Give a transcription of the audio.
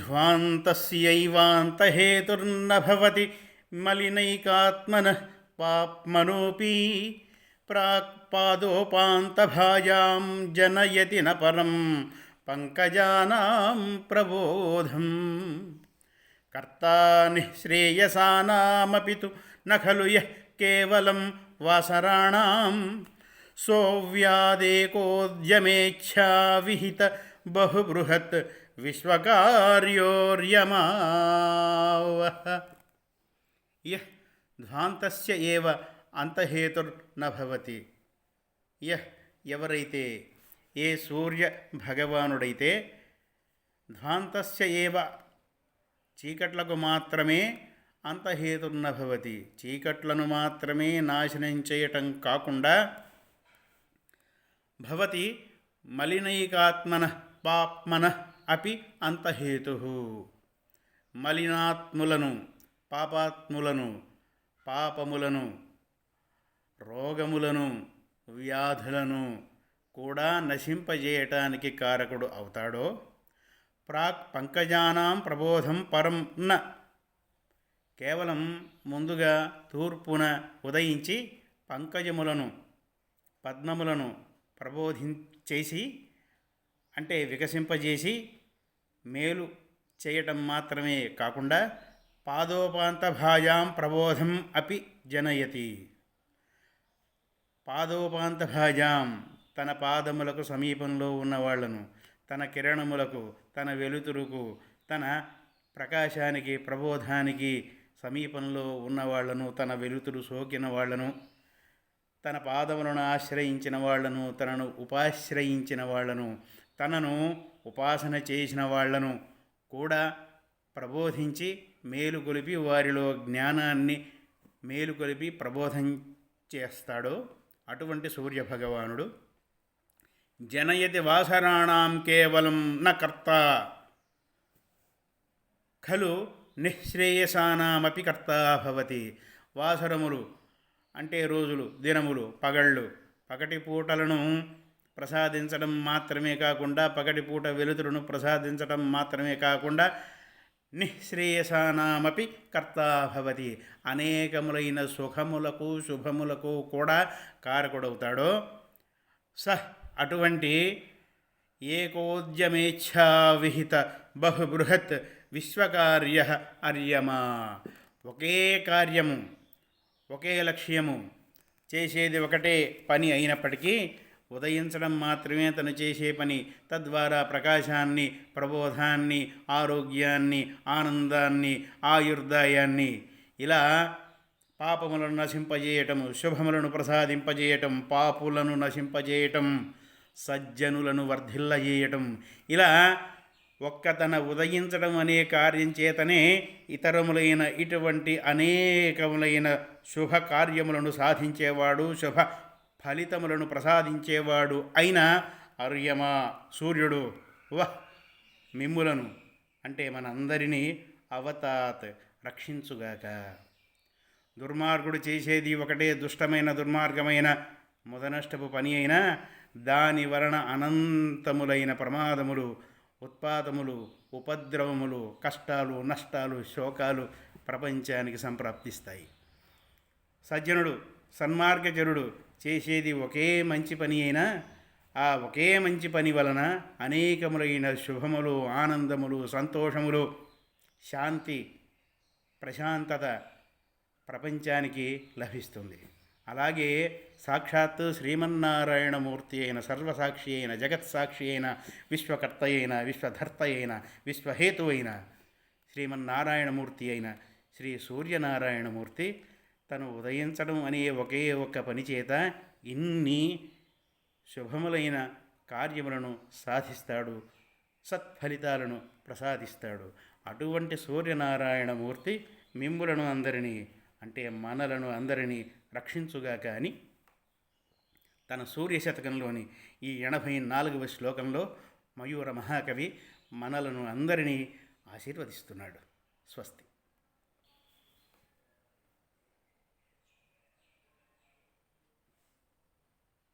ध्वान्तस्यैवान्तहेतुर्न भवति मलिनैकात्मनः पाप्मनोऽपि प्राक्पादोपान्तभाजां जनयति न परं पङ्कजानां प्रबोधम् कर्ता निःश्रेयसानामपि तु न खलु यः केवलं वासराणां सोऽव्यादेकोद्यमेच्छाविहित बहुबृहत् విశ్వకార్యోర్యమావ యహ్ ధ్వాంతస్య ఏవ అంతహేతుర్న భవతి యహ్ ఎవరైతే ఏ సూర్య భగవానుడైతే ధ్వాంతస్య ఏవ చీకట్లకు మాత్రమే అంతహేతుర్నభవతి చీకట్లను మాత్రమే నాశనం చేయటం కాకుండా భవతి మలినైకాత్మన పాప్మన అపి అంతహేతు మలినాత్ములను పాపాత్ములను పాపములను రోగములను వ్యాధులను కూడా నశింపజేయటానికి కారకుడు అవుతాడో? ప్రాక్ పంకజానాం ప్రబోధం పరం న. కేవలం ముందుగా తూర్పున ఉదయించి పంకజములను పద్మములను ప్రబోధించేసి అంటే వికసింపజేసి మేలు చేయటం మాత్రమే కాకుండా పాదోపాంతభాజాం ప్రబోధం అపి జనయతి. పాదోపాంతభాజాం తన పాదములకు సమీపంలో ఉన్న వాళ్ళను తన కిరణములకు తన వెలుతురుకు తన ప్రకాశానికి ప్రబోధానికి సమీపంలో ఉన్నవాళ్ళను తన వెలుతురు సోకిన వాళ్ళను తన పాదములను ఆశ్రయించిన వాళ్ళను తనను ఉపాశ్రయించిన వాళ్ళను తనను ఉపాసన చేసిన వాళ్ళను కూడా ప్రబోధించి మేలుకొలిపి వారిలో జ్ఞానాన్ని మేలుకొలిపి ప్రబోధం చేస్తాడో అటువంటి సూర్యభగవానుడు. జనయతి వాసరాణం కేవలం న కర్త. ఖలు నిశ్రేయసానామపి కర్త భవతి. వాసరములు అంటే రోజులు దినములు పగళ్ళు. పగటి పూటలను ప్రసాదించడం మాత్రమే కాకుండా పగటిపూట వెలుతురును ప్రసాదించడం మాత్రమే కాకుండా నిశ్రేయసానామపి కర్తాభవతి అనేకములైన సుఖములకు శుభములకు కూడా కారకుడవుతాడో. స అటువంటి ఏకోద్యమేచ్ఛావిహిత బహు బహుబృహత్ విశ్వకార్య అర్యమా. ఒకే కార్యము ఒకే లక్ష్యము చేసేది ఒకటే పని అయినప్పటికీ ఉదయించడం మాత్రమే తను చేసే పని. తద్వారా ప్రకాశాన్ని ప్రబోధాన్ని ఆరోగ్యాన్ని ఆనందాన్ని ఆయుర్దాయాన్ని ఇలా పాపములను నశింపజేయటం శుభములను ప్రసాదింపజేయటం పాపులను నశింపజేయటం సజ్జనులను వర్ధిల్లజేయటం ఇలా ఒక్క తన ఉదయించడం అనే కార్యం చేతనే ఇతరములైన ఇటువంటి అనేకములైన శుభ కార్యములను సాధించేవాడు శుభ ఫలితములను ప్రసాదించేవాడు అయిన అర్యమా సూర్యుడు. వహ్! మిమ్ములను అంటే మనందరినీ అవతాత్ రక్షించుగాక. దుర్మార్గుడు చేసేది ఒకటే దుష్టమైన దుర్మార్గమైన ముదనష్టపు పని అయినా దాని వలన అనంతములైన ప్రమాదములు ఉత్పాదములు ఉపద్రవములు కష్టాలు నష్టాలు శోకాలు ప్రపంచానికి సంప్రాప్తిస్తాయి. సజ్జనుడు సన్మార్గచరుడు చేసేది ఒకే మంచి పని అయినా ఆ ఒకే మంచి పని వలన అనేకములైన శుభములు ఆనందములు సంతోషములు శాంతి ప్రశాంతత ప్రపంచానికి లభిస్తుంది. అలాగే సాక్షాత్తు శ్రీమన్నారాయణమూర్తి అయిన సర్వసాక్షి అయిన జగత్సాక్షి అయిన విశ్వకర్త అయిన విశ్వధర్త అయిన విశ్వహేతు అయిన శ్రీమన్నారాయణమూర్తి అయిన శ్రీ సూర్యనారాయణమూర్తి తను ఉదయించడం అనే ఒకే ఒక్క పని చేత ఇన్ని శుభములైన కార్యములను సాధిస్తాడు. సత్ఫలితాలను ప్రసాదిస్తాడు. అటువంటి సూర్యనారాయణమూర్తి మిమ్ములను అందరినీ అంటే మనలను అందరినీ రక్షించుగా కానీ తన సూర్య శతకంలోని ఈ ఎనభై నాలుగవ శ్లోకంలో మయూర మహాకవి మనలను అందరినీ ఆశీర్వదిస్తున్నాడు. స్వస్తి.